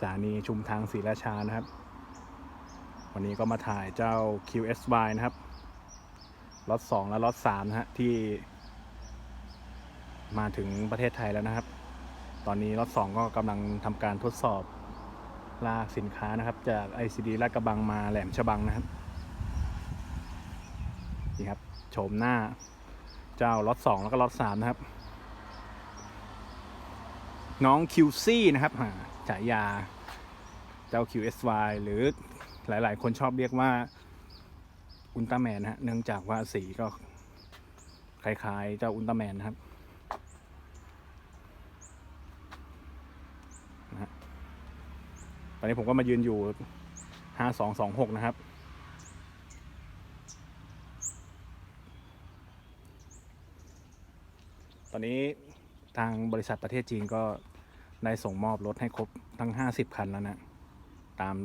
สถานีชุมทางศรีราชานะครับ วันนี้ก็มาถ่ายเจ้า QSY นะครับล็อต2และล็อต3นะฮะที่ มาถึงประเทศไทยแล้วนะครับ ตอนนี้ล็อต2ก็กำลังทำการทดสอบลากสินค้านะครับ จาก ICD ลาดกระบังมาแหลมฉบังนะครับนี่ครับโฉมหน้าเจ้าล็อต2แล้วก็ล็อต3นะครับ น้องคิวซี่นะครับอ่าฉายา เจ้า QSY หรือหลาย ๆ คนชอบเรียกว่าอุลตร้าแมนนะฮะเนื่องจากว่าสีก็คล้าย ๆ เจ้าอุลตร้าแมนนะครับนะตอนนี้ผมก็มายืนอยู่ 5226 นะครับ ตอนนี้ทางบริษัทประเทศจีนก็ได้ส่งมอบรถให้ครบทั้ง 50 คันแล้วนะ ตาม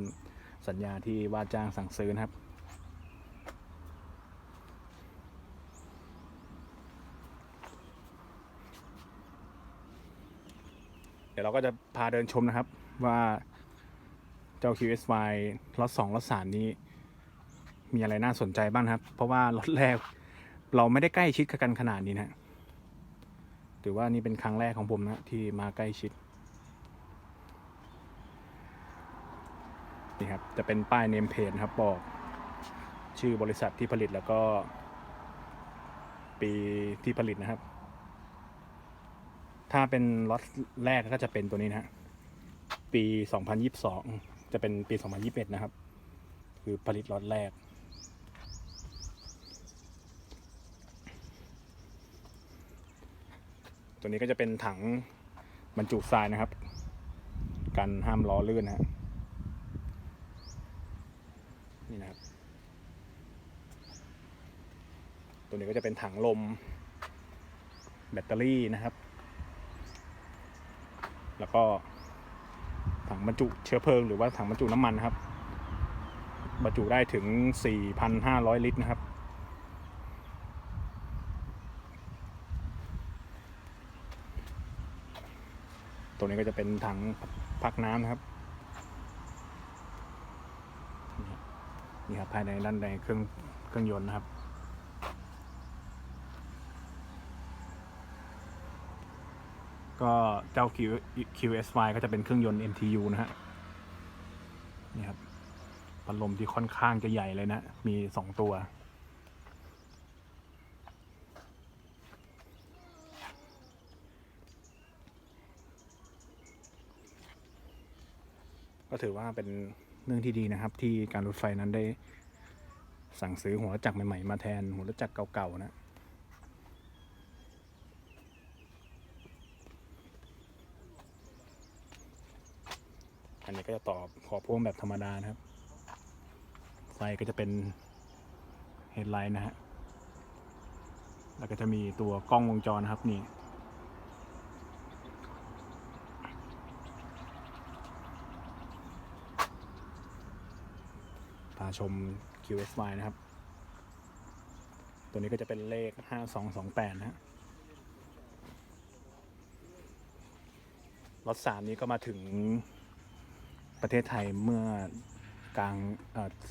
สัญญาที่ว่าจ้างสั่งซื้อนะครับเดี๋ยวเราก็จะพาเดินชมนะครับว่าเจ้า QSY รถ2รถ3นี้ มีอะไรน่าสนใจบ้างครับ เพราะว่ารถแรกเราไม่ได้ใกล้ชิดกันขนาดนี้นะถือว่านี่เป็นครั้งแรกของผมนะที่มาใกล้ชิด นี่ครับจะเป็นป้ายเนมเพจนครับบอกชื่อบริษัทที่ผลิตแล้วก็ ปีที่ผลิตนะครับ ถ้าเป็นล็อตแรกก็จะเป็นตัวนี้นะฮะปี 2022 จะเป็นปี 2021 นะครับ คือผลิตล็อตแรก ตัวนี้ก็จะเป็นถังบรรจุทรายนะครับ กันห้ามล้อลื่นนะฮะนี่นะครับ ตัวนี้ก็จะเป็นถังลม แบตเตอรี่นะครับ แล้วก็ถังบรรจุเชื้อเพลิงหรือว่าถังบรรจุน้ำมันนะครับ บรรจุได้ถึง 4,500 ลิตรนะครับ ตัวนี้ก็จะเป็นถังพักน้ำนะครับนี่ครับภายในด้านในเครื่องเครื่องยนต์นะครับ ก็เจ้า Q QSY ก็จะเป็นเครื่องยนต์ MTU นะฮะนี่ครับพัดลมที่ค่อนข้างจะใหญ่เลยนะ มีสองตัว ก็ถือว่าเป็นเรื่องที่ดีนะครับ ที่การรถไฟนั้นได้สั่งซื้อหัวรถจักรใหม่ ๆ มาแทนหัวรถจักรเก่าๆนะ นนี้ก็จะต่อขอพ่วงแบบธรรมดานะครับ ไฟก็จะเป็นเฮดไลท์นะฮะ แล้วก็จะมีตัวกล้องวงจรนะครับนี่พาชม QSY นะครับ ตัวนี้ก็จะเป็นเลข 5228 นะฮะรถสามนี้ก็มาถึง ประเทศไทยเมื่อกลาง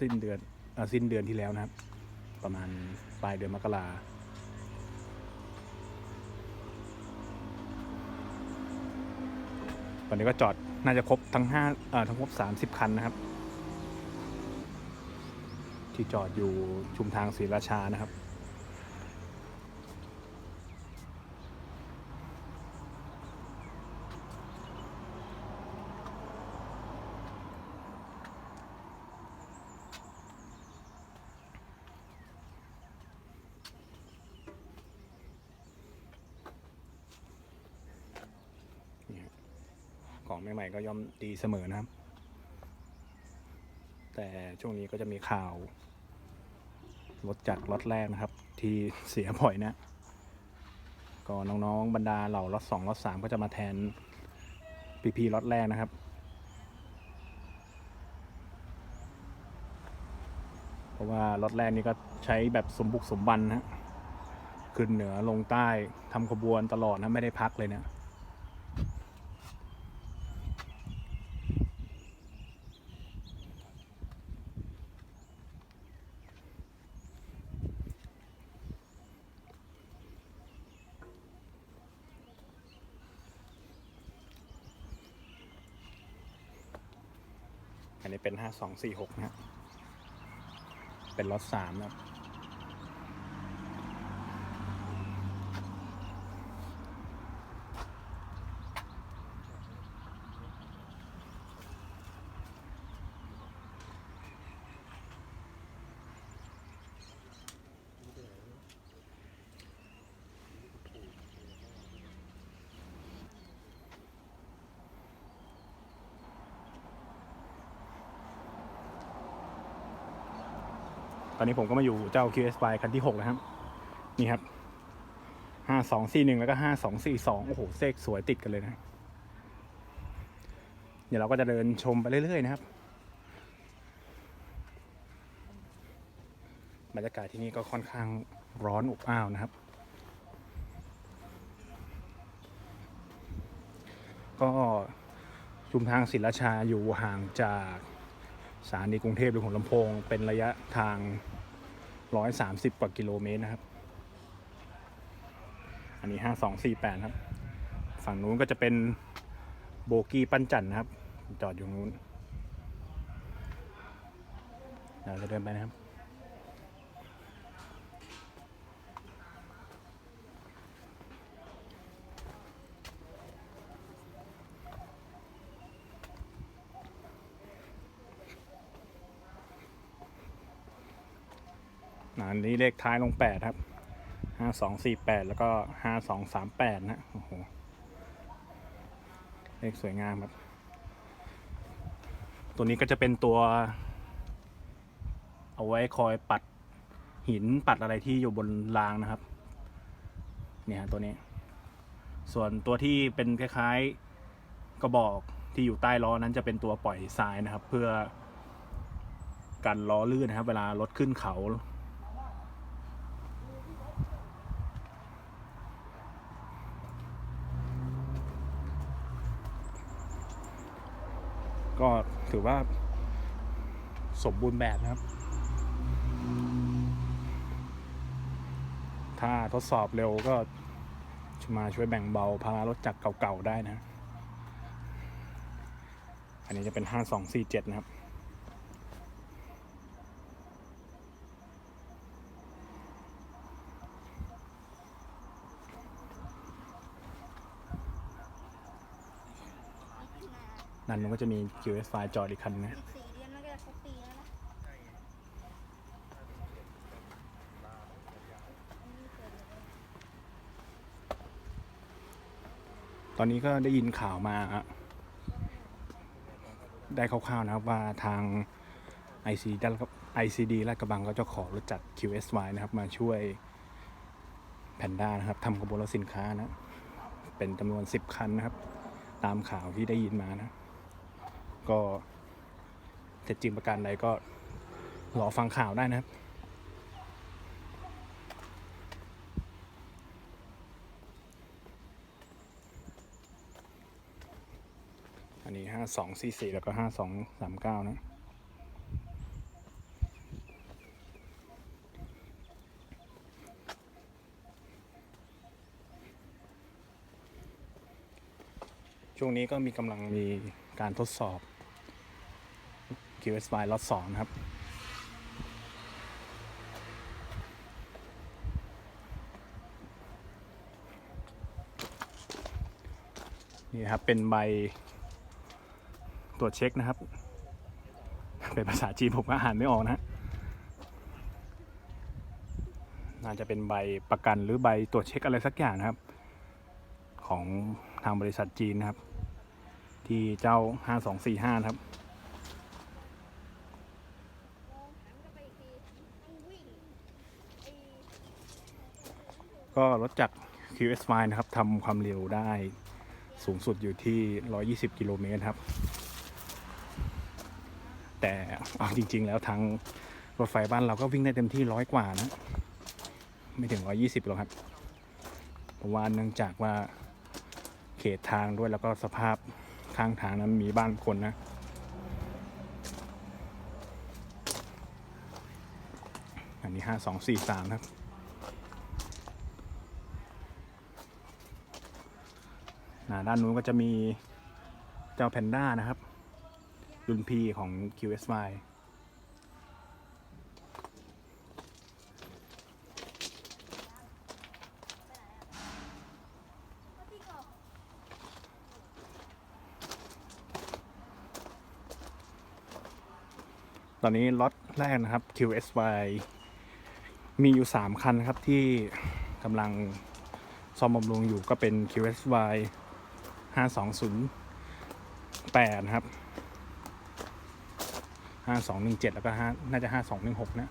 สิ้นเดือนอสิ้นเดือนที่แล้วนะครับ ประมาณปลายเดือนมกราตอนนี้ก็จอดน่าจะครบทั้งห้าทั้งครบสามสิบคันนะครับ ที่จอดอยู่ชุมทางศรีราชานะครับ ของใหม่ๆก็ย่อมดีเสมอนะครับ แต่ช่วงนี้ก็จะมีข่าวรถจากรถแรกนะครับ ที่เสียบ่อยนะ ก็น้องๆบรรดาเหล่ารถสองรถสามก็จะมาแทนพีพีรถแรกนะครับเพราะว่ารถแรกนี่ก็ใช้แบบสมบุกสมบันนะฮะขึ้นเหนือลงใต้ทำขบวนตลอดนะ ไม่ได้พักเลยเนะี่ย นนี้เป็นห้าสองสี่หกนะฮะเป็นรถสามนะ อนนี้ผมก็มาอยู่เจ้า QSY คันที่หกแล้วครับ นี่ครับห้าสองสี่หนึ่งแล้วก็ห้าสองสี่สองโอ้โหเซกสวยติดกันเลยนะ เดี๋ยวเราก็จะเดินชมไปเรื่อยๆนะครับ บรรยากาศที่นี่ก็ค่อนข้างร้อนอบอ้าวนะครับ ก็ชุมทางศิลาชาอยู่ห่างจาก สถานีกรุงเทพหรือหัวลำโพง เป็นระยะทาง 130 กว่ากิโลเมตรนะครับ อันนี้ 5248 ครับ ฝั่งนู้นก็จะเป็นโบกี้ปั้นจันนะครับ จอดอยู่นู้นเราจะเดินไปนะครับ อันนี้เลขท้ายลงแปดครับห้าสองสี่แปดแล้วก็ห้าสองสามแปดนะโอ้โหเลขสวยงามครับ ตัวนี้ก็จะเป็นตัว เอาไว้คอยปัดหินปัดอะไรที่อยู่บนรางนะครับ เนี่ยตัวนี้ ส่วนตัวที่เป็นคล้ายๆกระบอกที่อยู่ใต้ล้อนั้นจะเป็นตัวปล่อยทรายนะครับ เพื่อกันล้อลื่นนะครับ เวลารถขึ้นเขา ก็ถื อว่า สมบูรณ์แบบนะครับ ถ้าทดสอบเร็วก็มาช่วยแบ่งเบาภาระรถจักรเก่าๆได้นะ อันนี้จะเป็น 5247 นะครับ นั่นมันก็จะมี QS5 จอดอีกคันนะอีกสี่เดือนมันก็จะครบปีแล้วนะตอนนี้ก็ได้ยินข่าวมา ได้คร่าวๆนะครับว่าทาง IC ด้าน ICD ลาดกระบังก็จะขอรถจัด QSY นะครับ มาช่วยแพนด้านะครับทำกระบวนรถสินค้านะ เป็นจำนวน 10 คันนะครับ ตามข่าวที่ได้ยินมานะ ก็เท็จจริงประการใดก็รอฟังข่าวได้นะครับอันนี้ห้าสองสี่สี่แล้วก็ห้าสองสามเก้านะ ช่วงนี้ก็มีกำลังมีการทดสอบ QSY ล็อตสองนะครับ นี่นะครับ เป็นใบตรวจเช็คนะครับ เป็นภาษาจีนผมก็อ่านไม่ออกนะฮะน่าจะเป็นใบประกันหรือใบตรวจเช็คอะไรสักอย่างนะครับ ของทางบริษัทจีนนะครับ ที่เจ้า 5245 นะครับ หันก็ไปอีกทีต้องวิ่งไอ้ ก็รถจาก QSY นะครับทำความเร็วได้สูงสุดอยู่ที่ 120 กิโลเมตรครับ แต่เอาจริง ๆ แล้วทางรถไฟบ้านเราก็วิ่งได้เต็มที่ร้อยกว่านะ ไม่ถึง 120 หรอกครับ เพราะว่าเนื่องจากว่าเขตทางด้วยแล้วก็สภาพข้างทางนั้นมีบ้านคนนะอันนี้ 5243 ครับ อ่าด้านนู้นก็จะมีเจ้าแพนด้านะครับ รุ่นพี่ของ QSY ตอนนี้ล็อตแรกนะครับ QSY มีอยู่ 3 คันครับที่กำลังซ่อมบำรุงอยู่ก็เป็น QSY 5208นะครับ5217แล้วก็5น่าจะ5216นะ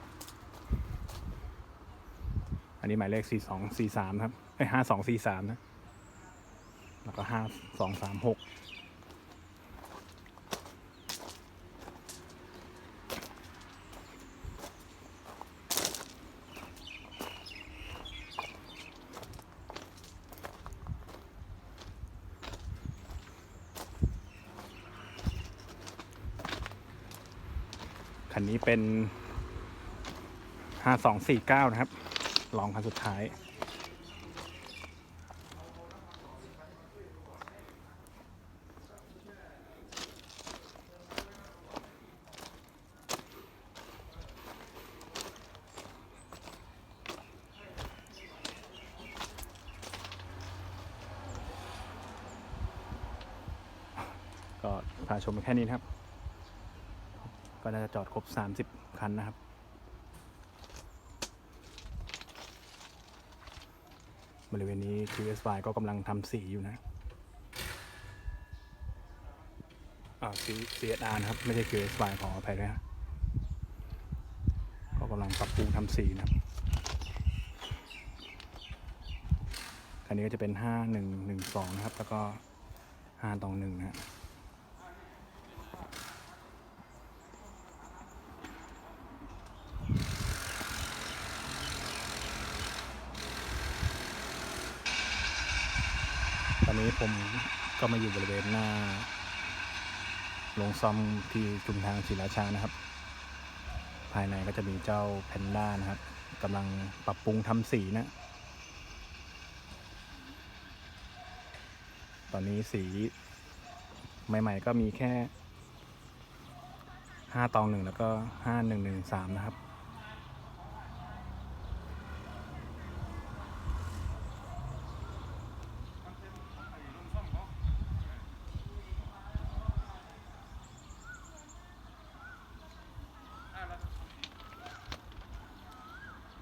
อันนี้หมายเลข4243ครับเอ้ย5243นะ แล้วก็5236คันนี้ เป็น5249นะครับ ลองคันสุดท้าย ก็พาชมแค่นี้นะครับ ก็น่าจะจอดครบ 30 คันนะครับ บริเวณนี้ QSY ก็กำลังทำสีอยู่นะอ่า CSR นะครับ ไม่ใช่ QSY ขออภัยด้วยนะก็กำลังปรับปรุงทำสีนะครับคันนี้ก็จะเป็น 5112 นะครับ แล้วก็ 5 ตอง1นะฮะ ตอนนี้ ผมก็มาอยู่บริเวณหน้าโรงซ่อมที่ชุมทางศิลาชานะครับ ภายในก็จะมีเจ้าแพนด้านะครับกำลังปรับปรุงทำสีนะ ตอนนี้สีใหม่ ๆ ก็มีแค่ห้าตองหนึ่งแล้วก็ห้าหนึ่งหนึ่งสามนะครับ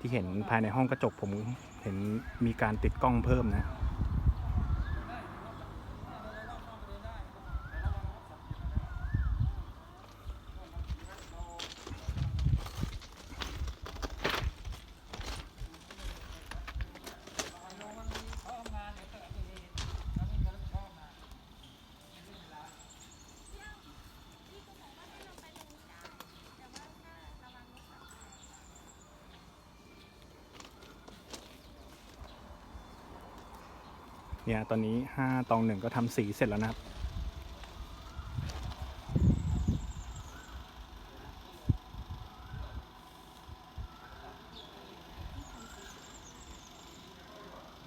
ที่เห็นภายในห้องกระจกผมเห็นมีการติดกล้องเพิ่มนะ เนี่ยตอนนี้ห้าตองหนึ่งก็ทำสีเสร็จแล้วนะครับ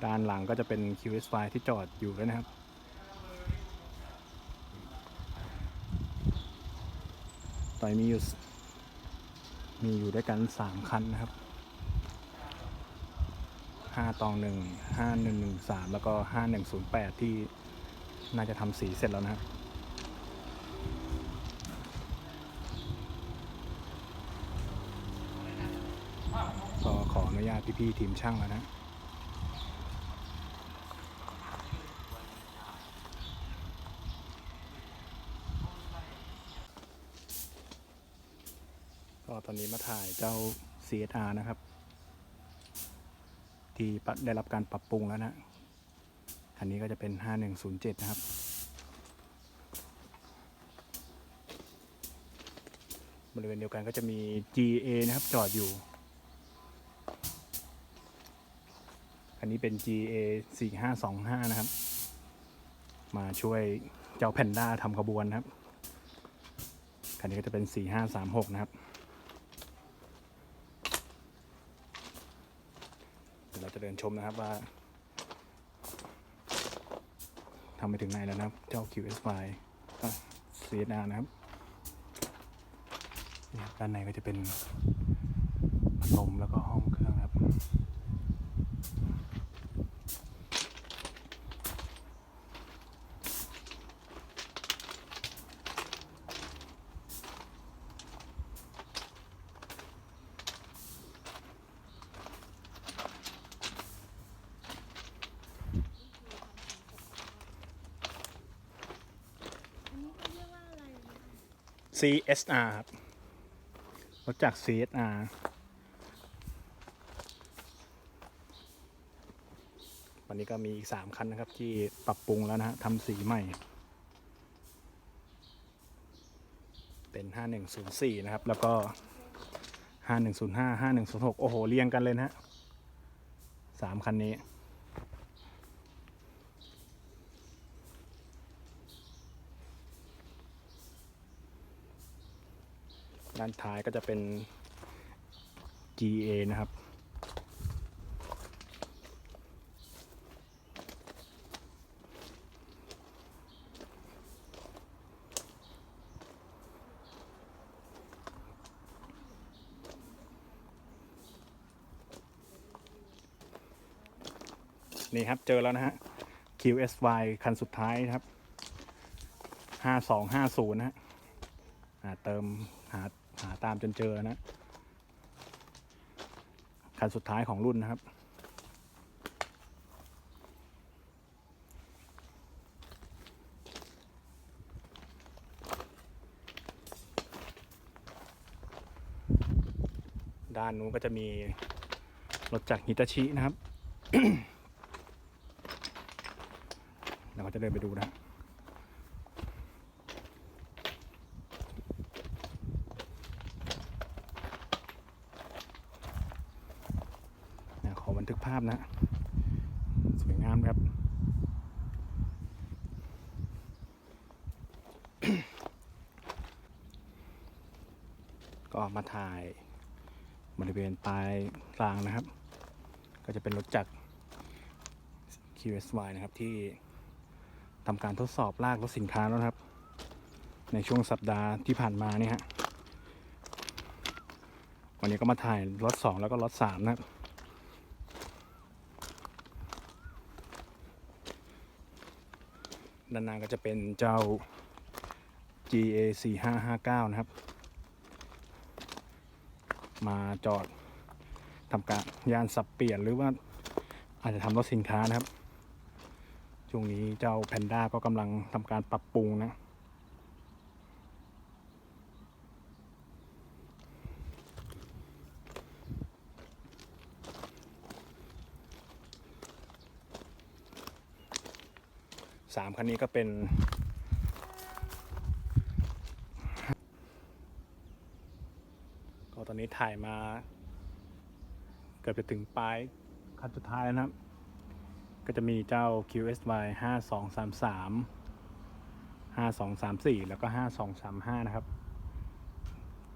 ด้านหลังก็จะเป็น QSY ที่จอดอยู่แล้วนะครับ ตอนนี้มีอยู่มีอยู่ด้วยกัน 3 คันนะครับ ห้าตองหนึ่งห้าหนึ่งหนึ่งสามแล้วก็ห้าหนึ่งศูนย์แปดที่น่าจะทำสีเสร็จแล้วนะครับก็ขออนุญาตพี่ๆทีมช่างแล้วนะก็ตอนนี้มาถ่ายเจ้า CSR นะครับ ที่ได้รับการปรับปรุงแล้วนะคันนี้ก็จะเป็น 5107 นะครับ บริเวณเดียวกันก็จะมี GA นะครับจอดอยู่คันนี้เป็น GA 4525 นะครับ มาช่วยเจ้าแพนด้าทำขบวนนะครับ คันนี้ก็จะเป็น 4536 นะครับ เดินชมนะครับว่าทำไปถึงไหนแล้วนะเจ้า QS5 CSR นะครับ ด้านในก็จะเป็นพัดลมแล้วก็ห้องเค CSR ครับรถจาก CSR วันนี้ก็มีอีก 3 คันนะครับ ที่ปรับปรุงแล้วนะฮะทำสีใหม่ เป็น 5104 นะครับ แล้วก็ 5105 5106 โอ้โห เรียงกันเลยนะฮะสามคันนี้ ด้านท้ายก็จะเป็น GA นะครับ นี่ครับ เจอแล้วนะฮะ QSY คันสุดท้ายนะครับ 5250 นะฮะเติมหา หาตามจนเจอนะ คันสุดท้ายของรุ่นนะครับ ด้านนู้นก็จะมีรถจากฮิตาชินะครับ เราก็จะเดินไปดูนะนะขอบันทึกภา พนะ สวยงามครับ ก็มาถ่ายบริเวณปลายรางนะครับ ก็จะเป็นรถจักร QSY นะครับที่ทำการทดสอบลากรถสินค้าแล้วนะครับ ในช่วงสัปดาห์ที่ผ่านมาเนี่ยฮะวันนี้ก็มาถ่ายรถ2แล้วก็รถ3นะครับ ด้านหน้าก็จะเป็นเจ้า GA 4 5 5 9 นะครับ มาจอดทำการยานสับเปลี่ยนหรือว่าอาจจะทำรถสินค้านะครับ ช่วงนี้เจ้าแพนด้าก็กำลังทำการปรับปรุงนะ สามคันนี้ก็เป็น ก็ตอนนี้ถ่ายมา เกือบจะถึงปลายคันสุดท้ายแล้วนะครับ ก็จะมีเจ้า QSY 5233 5234 แล้วก็ 5235 นะครับ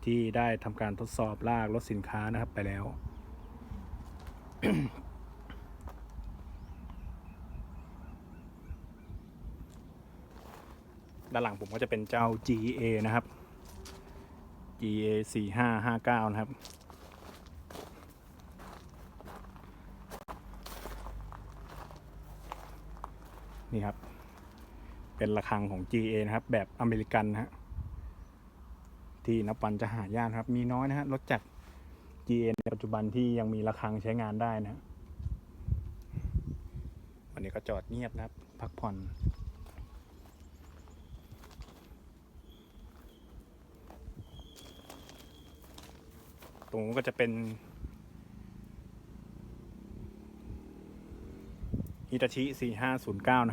ที่ได้ทำการทดสอบลากรถสินค้านะครับไปแล้ว ด้านหลังผมก็จะเป็นเจ้า GA นะครับ GA 4559 นะครับ นี่ครับ เป็นระฆังของ GA นะครับ แบบอเมริกันนะฮะที่นับวันจะหายากครับ มีน้อยนะฮะรถจาก GA ในปัจจุบันที่ยังมีระฆังใช้งานได้นะฮะวันนี้ก็จอดเงียบนะครับ พักผ่อน รงนู้นก็จะเป็นฮิตาชิ4509 นะครับ